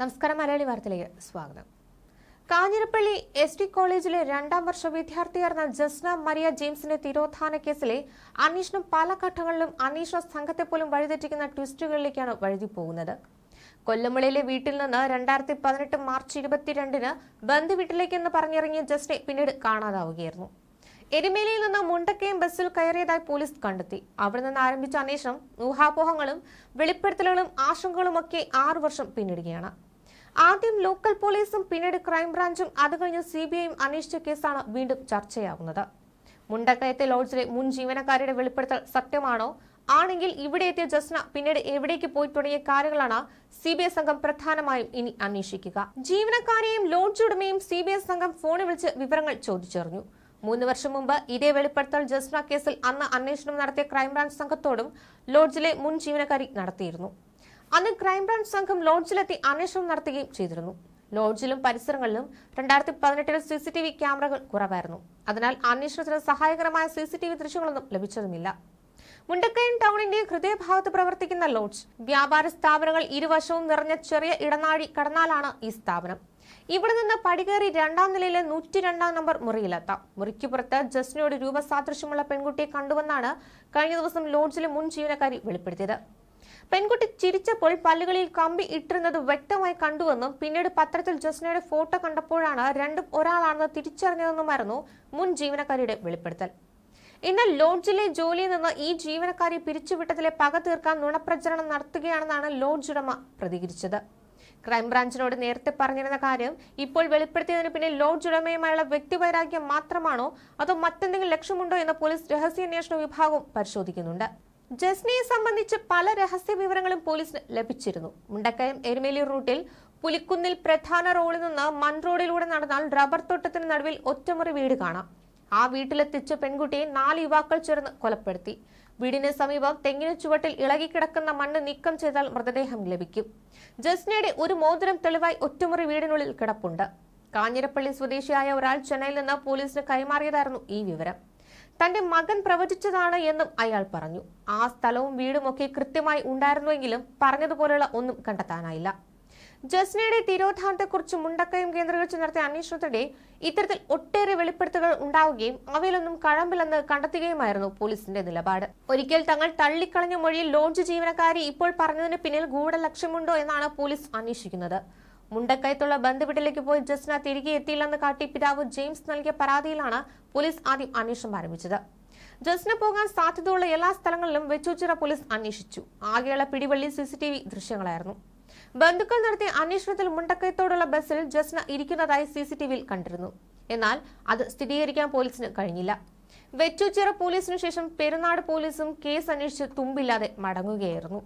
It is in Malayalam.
നമസ്കാരം മലയാളി വാർത്തയിലേക്ക് സ്വാഗതം. കാഞ്ഞിരപ്പള്ളി എസ് ടി കോളേജിലെ രണ്ടാം വർഷ വിദ്യാർത്ഥിയായിരുന്ന ജസ്ന മരിയ ജെയിംസിന്റെ തിരോധാന കേസിലെ അന്വേഷണം പല ഘട്ടങ്ങളിലും അന്വേഷണ സംഘത്തെ പോലും വഴിതെറ്റിക്കുന്ന ട്വിസ്റ്റുകളിലേക്കാണ് വഴുതി പോകുന്നത് കൊല്ലമുളയിലെ വീട്ടിൽ നിന്ന് രണ്ടായിരത്തി പതിനെട്ട് മാർച്ച് ഇരുപത്തിരണ്ടിന് ബന്ധുവീട്ടിലേക്കെന്ന് പറഞ്ഞിറങ്ങിയ ജസ്നെ പിന്നീട് കാണാതാവുകയായിരുന്നു. എരുമേലിയിൽ നിന്ന് മുണ്ടക്കയം ബസ്സിൽ കയറിയതായി പോലീസ് കണ്ടെത്തി. അവിടെ നിന്ന് ആരംഭിച്ച അന്വേഷണം ഊഹാപോഹങ്ങളും വെളിപ്പെടുത്തലുകളും ആശങ്കകളുമൊക്കെ ആറു വർഷം പിന്നിടുകയാണ്. ആദ്യം ലോക്കൽ പോലീസും പിന്നീട് ക്രൈംബ്രാഞ്ചും അത് കഴിഞ്ഞ് സി ബി ഐയും അന്വേഷിച്ച കേസാണ് വീണ്ടും ചർച്ചയാകുന്നത് മുണ്ടക്കയത്തെ ലോഡ്ജിലെ മുൻ ജീവനക്കാരുടെ വെളിപ്പെടുത്തൽ സത്യമാണോ? ആണെങ്കിൽ ഇവിടെ എത്തിയ ജസ്ന പിന്നീട് എവിടേക്ക് പോയി തുടങ്ങിയ കാര്യങ്ങളാണ് സി ബി ഐ സംഘം പ്രധാനമായും ഇനി അന്വേഷിക്കുക. ജീവനക്കാരെയും ലോഡ്ജ് ഉടമയും സി ബി ഐ സംഘം ഫോണിൽ വിളിച്ച് വിവരങ്ങൾ ചോദിച്ചറിഞ്ഞു. മൂന്ന് വർഷം മുമ്പ് ഇതേ വെളിപ്പെടുത്തൽ ജസ്ന കേസിൽ അന്ന് അന്വേഷണം നടത്തിയ ക്രൈംബ്രാഞ്ച് സംഘത്തോടും ലോഡ്ജിലെ മുൻ ജീവനക്കാരി നടത്തിയിരുന്നു. അന്ന് ക്രൈംബ്രാഞ്ച് സംഘം ലോഡ്ജിലെത്തി അന്വേഷണം നടത്തുകയും ചെയ്തിരുന്നു. ലോഡ്ജിലും പരിസരങ്ങളിലും രണ്ടായിരത്തി പതിനെട്ടിൽ സി സി ടി വി ക്യാമറകൾ കുറവായിരുന്നു. അതിനാൽ അന്വേഷണത്തിന് സഹായകരമായ സി സി ടി വി ദൃശ്യങ്ങളൊന്നും ലഭിച്ചതുമില്ല. മുണ്ടക്കയം ടൗണിന്റെ ഹൃദയഭാഗത്ത് പ്രവർത്തിക്കുന്ന ലോഡ്ജ് വ്യാപാര സ്ഥാപനങ്ങൾ ഇരുവശവും നിറഞ്ഞ ചെറിയ ഇടനാഴി കടന്നാലാണ് ഈ സ്ഥാപനം. ഇവിടെ നിന്ന് പടികേറി രണ്ടാം നിലയിലെ നൂറ്റി രണ്ടാം നമ്പർ മുറിയിലെത്താം. മുറിക്ക് പുറത്ത് ജസ്റ്റിനോട് രൂപസാദൃശ്യമുള്ള പെൺകുട്ടിയെ കണ്ടുവെന്നാണ് കഴിഞ്ഞ ദിവസം ലോഡ്ജിലെ മുൻ ജീവനക്കാരി വെളിപ്പെടുത്തിയത്. പെൺകുട്ടി ചിരിച്ചപ്പോൾ പല്ലുകളിൽ കമ്പി ഇട്ടിരുന്നത് വ്യക്തമായി കണ്ടുവെന്നും പിന്നീട് പത്രത്തിൽ ജസ്നയുടെ ഫോട്ടോ കണ്ടപ്പോഴാണ് രണ്ടും ഒരാളാണെന്ന് തിരിച്ചറിഞ്ഞതെന്നുമായിരുന്നു മുൻ ജീവനക്കാരിയുടെ വെളിപ്പെടുത്തൽ. എന്നാൽ ലോഡ്ജിലെ ജോലിയിൽ നിന്ന് ഈ ജീവനക്കാരി പിരിച്ചുവിട്ടതിലെ പക തീർക്കാൻ നുണപ്രചരണം നടത്തുകയാണെന്നാണ് ലോഡ്ജ് ഉടമ പ്രതികരിച്ചത്. ക്രൈംബ്രാഞ്ചിനോട് നേരത്തെ പറഞ്ഞിരുന്ന കാര്യം ഇപ്പോൾ വെളിപ്പെടുത്തിയതിന് പിന്നിൽ ലോഡ്ജ് ഉടമയുമായുള്ള വ്യക്തിവൈരാഗ്യം മാത്രമാണോ അതോ മറ്റെന്തെങ്കിലും ലക്ഷ്യമുണ്ടോ എന്ന് പോലീസ് രഹസ്യാന്വേഷണ വിഭാഗം പരിശോധിക്കുന്നുണ്ട്. ജസ്നയെ സംബന്ധിച്ച് പല രഹസ്യ വിവരങ്ങളും പോലീസിന് ലഭിച്ചിരുന്നു. മുണ്ടക്കയം എരുമേലി റൂട്ടിൽ പുലിക്കുന്നിൽ പ്രധാന റോഡിൽ നിന്ന് മൺ റോഡിലൂടെ നടന്നാൽ റബ്ബർ തോട്ടത്തിന് നടുവിൽ ഒറ്റമുറി വീട് കാണാം. ആ വീട്ടിലെത്തിച്ച പെൺകുട്ടിയെ നാല് യുവാക്കൾ ചേർന്ന് കൊലപ്പെടുത്തി. വീടിന് സമീപം തെങ്ങിന് ചുവട്ടിൽ ഇളകിക്കിടക്കുന്ന മണ്ണ് നീക്കം ചെയ്താൽ മൃതദേഹം ലഭിക്കും. ജസ്നയുടെ ഒരു മോതിരം തെളിവായി ഒറ്റമുറി വീടിനുള്ളിൽ കിടപ്പുണ്ട്. കാഞ്ഞിരപ്പള്ളി സ്വദേശിയായ ഒരാൾ ചെന്നൈയിൽ നിന്ന് പോലീസിന് കൈമാറിയതായിരുന്നു ഈ വിവരം. തന്റെ മകൻ പ്രവചിച്ചതാണ് എന്നും അയാൾ പറഞ്ഞു. ആ സ്ഥലവും വീടുമൊക്കെ കൃത്യമായി ഉണ്ടായിരുന്നുവെങ്കിലും പറഞ്ഞതുപോലെയുള്ള ഒന്നും കണ്ടെത്താനായില്ല. ജസ്നയുടെ തിരോധാനത്തെക്കുറിച്ച് മുണ്ടക്കയം കേന്ദ്രീകരിച്ച് നടത്തിയ അന്വേഷണത്തിനിടെ ഇത്തരത്തിൽ ഒട്ടേറെ വെളിപ്പെടുത്തലുകൾ ഉണ്ടാവുകയും അവയിലൊന്നും കഴമ്പില്ലെന്ന് കണ്ടെത്തുകയുമായിരുന്നു പോലീസിന്റെ നിലപാട്. ഒരിക്കൽ തങ്ങൾ തള്ളിക്കളഞ്ഞ മൊഴിയിൽ ലോഡ്ജ് ജീവനക്കാരി ഇപ്പോൾ പറഞ്ഞതിന് പിന്നിൽ ഗൂഢലക്ഷ്യമുണ്ടോ എന്നാണ് പോലീസ് അന്വേഷിക്കുന്നത്. മുണ്ടക്കയത്തുള്ള ബന്ധുവീട്ടിലേക്ക് പോയി ജസ്ന തിരികെ എത്തിയില്ലെന്ന് കാട്ടി പിതാവ് ജെയിംസ് നൽകിയ പരാതിയിലാണ് പോലീസ് ആദ്യം അന്വേഷണം ആരംഭിച്ചത്. ജസ്ന പോകാൻ സാധ്യതയുള്ള എല്ലാ സ്ഥലങ്ങളിലും വെച്ചൂച്ചിറ പോലീസ് അന്വേഷിച്ചു. ആകെയുള്ള പിടിവള്ളി സിസിടിവി ദൃശ്യങ്ങളായിരുന്നു. ബന്ധുക്കൾ നടത്തിയ അന്വേഷണത്തിൽ മുണ്ടക്കയത്തോടുള്ള ബസ്സിൽ ജസ്ന ഇരിക്കുന്നതായി സിസിടിവിയിൽ കണ്ടിരുന്നു. എന്നാൽ അത് സ്ഥിരീകരിക്കാൻ പോലീസിന് കഴിഞ്ഞില്ല. വെച്ചൂച്ചിറ പോലീസിനു ശേഷം പെരുന്നാട് പോലീസും കേസ് അന്വേഷിച്ച് തുമ്പില്ലാതെ മടങ്ങുകയായിരുന്നു.